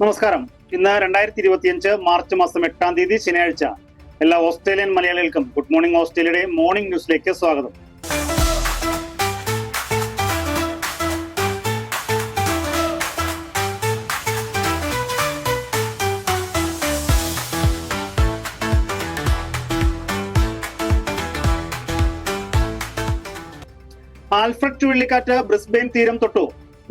നമസ്കാരം. ഇന്ന് രണ്ടായിരത്തി ഇരുപത്തിയഞ്ച് മാർച്ച് മാസം എട്ടാം തീയതി ശനിയാഴ്ച. എല്ലാ ഓസ്ട്രേലിയൻ മലയാളികൾക്കും ഗുഡ് മോർണിംഗ് ഓസ്ട്രേലിയയുടെ മോർണിംഗ് ന്യൂസിലേക്ക് സ്വാഗതം. ആൽഫ്രഡ് ചുഴലിക്കാറ്റ് ബ്രിസ്ബെയിൻ തീരം തൊട്ടു.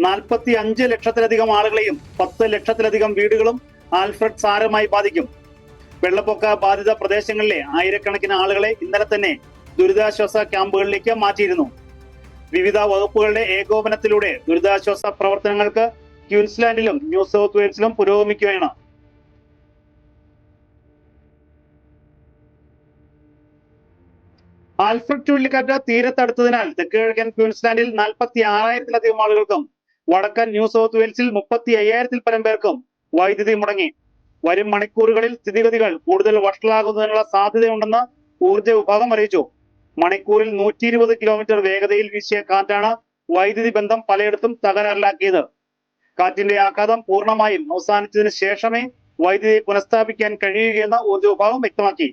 നാൽപ്പത്തി അഞ്ച് ലക്ഷത്തിലധികം ആളുകളെയും പത്ത് ലക്ഷത്തിലധികം വീടുകളും ആൽഫ്രഡ് സാരമായി ബാധിക്കും. വെള്ളപ്പൊക്ക ബാധിത പ്രദേശങ്ങളിലെ ആയിരക്കണക്കിന് ആളുകളെ ഇന്നലെ തന്നെ ദുരിതാശ്വാസ ക്യാമ്പുകളിലേക്ക് മാറ്റിയിരുന്നു. വിവിധ വകുപ്പുകളുടെ ഏകോപനത്തിലൂടെ ദുരിതാശ്വാസ പ്രവർത്തനങ്ങൾക്ക് ക്യൂൻസ്ലാൻഡിലും ന്യൂ സൗത്ത് വെയിൽസിലും പുരോഗമിക്കുകയാണ്. ആൽഫ്രഡ് ചുഴലിക്കാറ്റ് തീരത്തടുത്തതിനാൽ തെക്ക് കിഴക്കൻ ക്യൂൻസ്ലാൻഡിൽ നാൽപ്പത്തി ആറായിരത്തിലധികം ആളുകൾക്കും വടക്കൻ ന്യൂ സൗത്ത് വെയിൽസിൽ മുപ്പത്തി അയ്യായിരത്തിൽ പരം പേർക്കും വൈദ്യുതി മുടങ്ങി. വരും മണിക്കൂറുകളിൽ സ്ഥിതിഗതികൾ കൂടുതൽ വഷളാകുന്നതിനുള്ള സാധ്യതയുണ്ടെന്ന് ഊർജ വിഭാഗം അറിയിച്ചു. മണിക്കൂറിൽ നൂറ്റി ഇരുപത് കിലോമീറ്റർ വേഗതയിൽ വീശിയ കാറ്റാണ് വൈദ്യുതി ബന്ധം പലയിടത്തും തകരാറിലാക്കിയത്. കാറ്റിന്റെ ആഘാതം പൂർണമായും അവസാനിച്ചതിന് ശേഷമേ വൈദ്യുതി പുനഃസ്ഥാപിക്കാൻ കഴിയുകയെന്ന് ഊർജ വിഭാഗം വ്യക്തമാക്കി.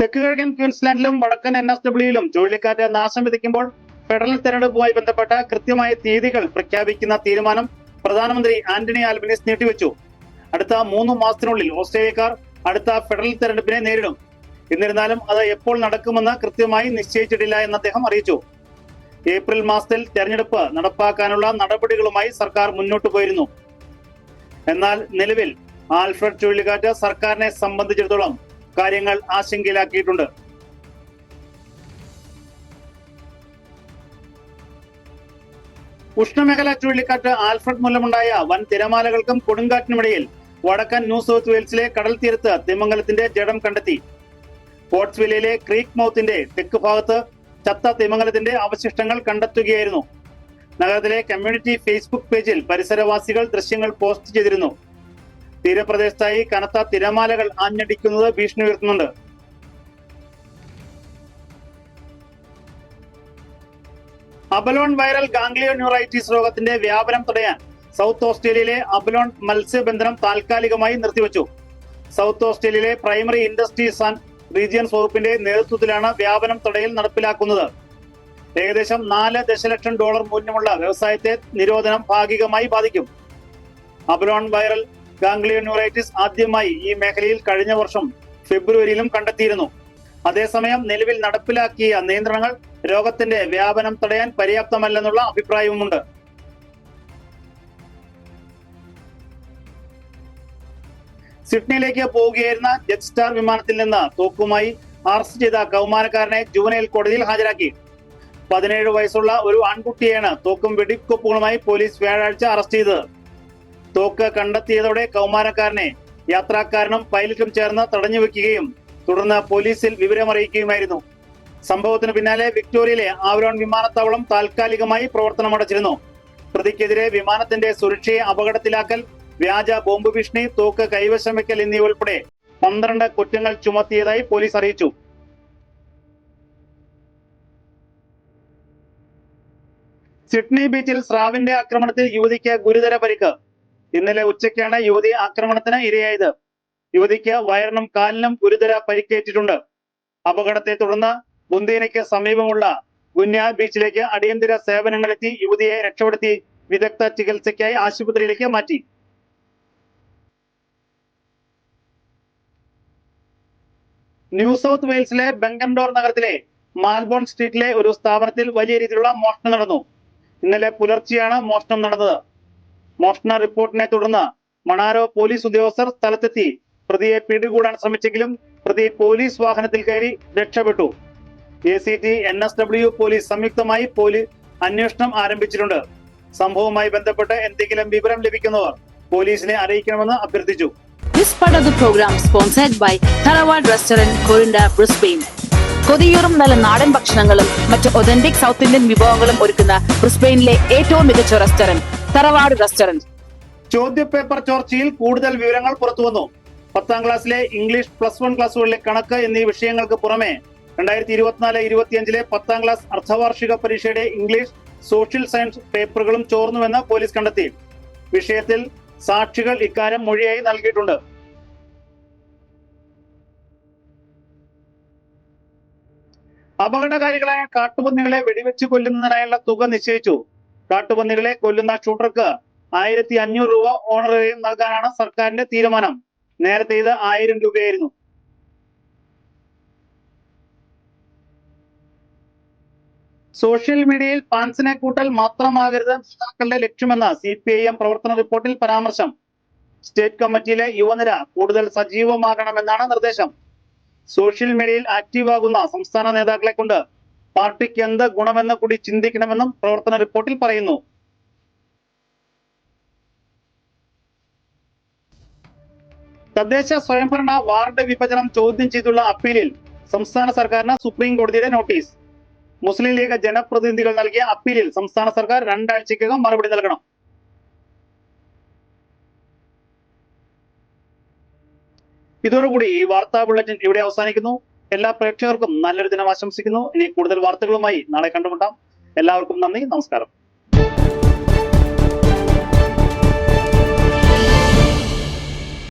തെക്ക് കിഴക്കൻ ക്വീൻസ്ലാൻഡിലും വടക്കൻ എൻ എസ് ഡബ്ല്യൂയിലും ചുഴലിക്കാറ്റ് നാശം വിതയ്ക്കുമ്പോൾ ഫെഡറൽ തെരഞ്ഞെടുപ്പുമായി ബന്ധപ്പെട്ട കൃത്യമായ തീയതികൾ പ്രഖ്യാപിക്കുന്ന തീരുമാനം പ്രധാനമന്ത്രി ആന്റണി ആൽബനീസ് നീട്ടിവെച്ചു. അടുത്ത മൂന്ന് മാസത്തിനുള്ളിൽ ഓസ്ട്രേലിയക്കാർ അടുത്ത ഫെഡറൽ തെരഞ്ഞെടുപ്പിനെ നേരിടും. എന്നിരുന്നാലും അത് എപ്പോൾ നടക്കുമെന്ന് കൃത്യമായി നിശ്ചയിച്ചിട്ടില്ല എന്ന് അദ്ദേഹം അറിയിച്ചു. ഏപ്രിൽ മാസത്തിൽ തെരഞ്ഞെടുപ്പ് നടപ്പാക്കാനുള്ള നടപടികളുമായി സർക്കാർ മുന്നോട്ട് പോയിരുന്നു. എന്നാൽ നിലവിൽ ആൽഫ്രഡ് ചുഴലിക്കാറ്റ് സർക്കാരിനെ സംബന്ധിച്ചിടത്തോളം കാര്യങ്ങൾ ആശങ്കയിലാക്കിയിട്ടുണ്ട്. ഉഷ്ണമേഖലാ ചുഴലിക്കാറ്റ് ആൽഫ്രഡ് മൂലമുണ്ടായ വൻ തിരമാലകൾക്കും കൊടുങ്കാറ്റിനുമിടയിൽ വടക്കൻ ന്യൂ സൗത്ത് വെയിൽസിലെ കടൽ തീരത്ത് തിമംഗലത്തിന്റെ ജഡം കണ്ടെത്തി. പോർട്സ്വില്ലയിലെ ക്രീക്ക് മൗത്തിന്റെ തെക്ക് ഭാഗത്ത് ചത്ത തിമംഗലത്തിന്റെ അവശിഷ്ടങ്ങൾ കണ്ടെത്തുകയായിരുന്നു. നഗരത്തിലെ കമ്മ്യൂണിറ്റി ഫേസ്ബുക്ക് പേജിൽ പരിസരവാസികൾ ദൃശ്യങ്ങൾ പോസ്റ്റ് ചെയ്തിരുന്നു. തീരപ്രദേശത്തായി കനത്ത തിരമാലകൾ ആഞ്ഞടിക്കുന്നത് ഭീഷണി ഉയർത്തുന്നുണ്ട്. അബലോൺ വൈറൽ ഗാംഗ്ലിയോ ന്യൂറൈറ്റിസ് രോഗത്തിന്റെ വ്യാപനം തടയാൻ സൗത്ത് ഓസ്ട്രേലിയയിലെ അബലോൺ മത്സ്യബന്ധനം താൽക്കാലികമായി നിർത്തിവെച്ചു. സൗത്ത് ഓസ്ട്രേലിയയിലെ പ്രൈമറി ഇൻഡസ്ട്രീസ് ആൻഡ് റീജിയൻസ് വകുപ്പിന്റെ നേതൃത്വത്തിലാണ് വ്യാപനം തടയൽ നടപ്പിലാക്കുന്നത്. ഏകദേശം നാല് ദശലക്ഷം ഡോളർ മൂല്യമുള്ള വ്യവസായത്തെ നിരോധനം ഭാഗികമായി ബാധിക്കും. അബലോൺ വൈറൽ ഗാംഗ്ലിയോന്യൂറൈറ്റിസ് ആദ്യമായി ഈ മേഖലയിൽ കഴിഞ്ഞ വർഷം ഫെബ്രുവരിയിലും കണ്ടെത്തിയിരുന്നു. അതേസമയം നിലവിൽ നടപ്പിലാക്കിയ നിയന്ത്രണങ്ങൾ രോഗത്തിന്റെ വ്യാപനം തടയാൻ പര്യാപ്തമല്ലെന്നുള്ള അഭിപ്രായവുമുണ്ട്. സിഡ്നിയിലേക്ക് പോവുകയായിരുന്ന ജെറ്റ് സ്റ്റാർ വിമാനത്തിൽ നിന്ന് തോക്കുമായി അറസ്റ്റ് ചെയ്ത കൗമാരക്കാരനെ ജുവനൈൽ കോടതിയിൽ ഹാജരാക്കി. പതിനേഴ് വയസ്സുള്ള ഒരു ആൺകുട്ടിയാണ് തോക്കും വെടിക്കൊപ്പുകളുമായി പോലീസ് വ്യാഴാഴ്ച അറസ്റ്റ് ചെയ്തത്. തോക്ക് കണ്ടെത്തിയതോടെ കൗമാരക്കാരനെ യാത്രക്കാരനും പൈലറ്റും ചേർന്ന് തടഞ്ഞു വെക്കുകയും തുടർന്ന് പോലീസിൽ വിവരമറിയിക്കുകയുമായിരുന്നു സംഭവത്തിന് പിന്നാലെ വിക്ടോറിയയിലെ ആവരോൺ വിമാനത്താവളം താൽക്കാലികമായി പ്രവർത്തനമടച്ചിരുന്നു പ്രതിക്കെതിരെ വിമാനത്തിന്റെ സുരക്ഷയെ അപകടത്തിലാക്കൽ വ്യാജ ബോംബ് ഭീഷണി തോക്ക് കൈവശം വെക്കൽ എന്നിവ ഉൾപ്പെടെ പന്ത്രണ്ട് കുറ്റങ്ങൾ ചുമത്തിയതായി പോലീസ് അറിയിച്ചു. സിഡ്നി ബീച്ചിൽ സ്രാവിന്റെ ആക്രമണത്തിൽ യുവതിക്ക് ഗുരുതര പരിക്ക്. ഇന്നലെ ഉച്ചയ്ക്കാണ് യുവതി ആക്രമണത്തിന് ഇരയായത്. യുവതിക്ക് വയറിനും കാലിനും ഗുരുതര പരിക്കേറ്റിട്ടുണ്ട്. അപകടത്തെ തുടർന്ന് ബുന്ദേനയ്ക്ക് സമീപമുള്ള ഗുന്യ ബീച്ചിലേക്ക് അടിയന്തര സേവനങ്ങളെത്തി യുവതിയെ രക്ഷപ്പെടുത്തി വിദഗ്ധ ചികിത്സയ്ക്കായി ആശുപത്രിയിലേക്ക് മാറ്റി. ന്യൂ സൗത്ത് വെയിൽസിലെ ബെങ്കൻഡോർ നഗരത്തിലെ മാൽബോൺ സ്ട്രീറ്റിലെ ഒരു സ്ഥാപനത്തിൽ വലിയ രീതിയിലുള്ള മോഷണം നടന്നു. ഇന്നലെ പുലർച്ചെയാണ് മോഷണം നടന്നത്. മോഷണ റിപ്പോർട്ടിനെ തുടർന്ന് മണാരോ പോലീസ് ഉദ്യോഗസ്ഥർ സ്ഥലത്തെത്തി. പ്രതിയെ പിടികൂടാൻ ശ്രമിച്ചെങ്കിലും പ്രതി പോലീസ് വാഹനത്തിൽ കയറി രക്ഷപ്പെട്ടു. A C T N S W police സംയുക്തമായി പോലീസ് അന്വേഷണം ആരംഭിച്ചിട്ടുണ്ട്. സംഭവവുമായി ബന്ധപ്പെട്ട് എന്തെങ്കിലും വിവരം ലഭിക്കുന്നവർ പോലീസിനെ അറിയിക്കണമെന്ന് അഭ്യർത്ഥിച്ചു. This part of the program sponsored by Restaurant, Corinda, Brisbane. കൊതിയൂറും നല്ല നാടൻ ഭക്ഷണങ്ങളും മറ്റ് ഒതന്റിക് സൗത്ത് ഇന്ത്യൻ വിഭവങ്ങളും ഒരുക്കുന്ന ബ്രിസ്ബെയിനിലെ ഏറ്റവും മികച്ച റെസ്റ്റോറന്റ് തറവാട് റെസ്റ്റോറന്റ് ചോദ്യപേപ്പർ ചോർച്ചയിൽ കൂടുതൽ വിവരങ്ങൾ പുറത്തുവന്നു. പത്താം ക്ലാസ്സിലെ ഇംഗ്ലീഷ് പ്ലസ് വൺ ക്ലാസ്സുകളിലെ കണക്ക് എന്നീ വിഷയങ്ങൾക്ക് പുറമെ രണ്ടായിരത്തി ഇരുപത്തിനാല് ഇരുപത്തിയഞ്ചിലെ പത്താം ക്ലാസ് അർദ്ധവാർഷിക പരീക്ഷയുടെ ഇംഗ്ലീഷ് സോഷ്യൽ സയൻസ് പേപ്പറുകളും ചോർന്നുവെന്ന് പോലീസ് കണ്ടെത്തി. വിഷയത്തിൽ സാക്ഷികൾ ഇക്കാര്യം മൊഴിയായി നൽകിയിട്ടുണ്ട്. അപകടകാരികളായ കാട്ടുപന്നികളെ വെടിവെച്ച് കൊല്ലുന്നതിനായുള്ള തുക നിശ്ചയിച്ചു. കാട്ടുപന്നികളെ കൊല്ലുന്ന ഷൂട്ടർക്ക് ആയിരത്തി അഞ്ഞൂറ് രൂപ ഓണറേറിയം നൽകാനാണ് സർക്കാരിന്റെ തീരുമാനം. നേരത്തെ ഇത് ആയിരം രൂപയായിരുന്നു. സോഷ്യൽ മീഡിയയിൽ ഫാൻസിനെ കൂട്ടൽ മാത്രമാകരുത് നേതാക്കളുടെ ലക്ഷ്യമെന്ന സി പി ഐ എം പ്രവർത്തന റിപ്പോർട്ടിൽ പരാമർശം. സ്റ്റേറ്റ് കമ്മിറ്റിയിലെ യുവനിര കൂടുതൽ സജീവമാകണമെന്നാണ് നിർദ്ദേശം. സോഷ്യൽ മീഡിയയിൽ ആക്റ്റീവ് ആകുന്ന സംസ്ഥാന നേതാക്കളെ കൊണ്ട് പാർട്ടിക്ക് എന്ത് ഗുണമെന്ന് കൂടി ചിന്തിക്കണമെന്നും പ്രവർത്തന റിപ്പോർട്ടിൽ പറയുന്നു. തദ്ദേശ സ്വയംഭരണ വാർഡ് വിഭജനം ചോദ്യം ചെയ്തുള്ള അപ്പീലിൽ സംസ്ഥാന സർക്കാരിന് സുപ്രീം കോടതിയുടെ നോട്ടീസ്. മുസ്ലിം ലീഗ് ജനപ്രതിനിധികൾ നൽകിയ അപ്പീലിൽ സംസ്ഥാന സർക്കാർ രണ്ടാഴ്ചക്കകം മറുപടി നൽകണം. ഇതോടുകൂടി ഈ വാർത്താ ബുള്ളറ്റിൻ ഇവിടെ അവസാനിക്കുന്നു. എല്ലാ പ്രേക്ഷകർക്കും നല്ലൊരു ദിനം ആശംസിക്കുന്നു. ഇനി കൂടുതൽ വാർത്തകളുമായി നാളെ കണ്ടുമുട്ടാം. എല്ലാവർക്കും നന്ദി നമസ്കാരം.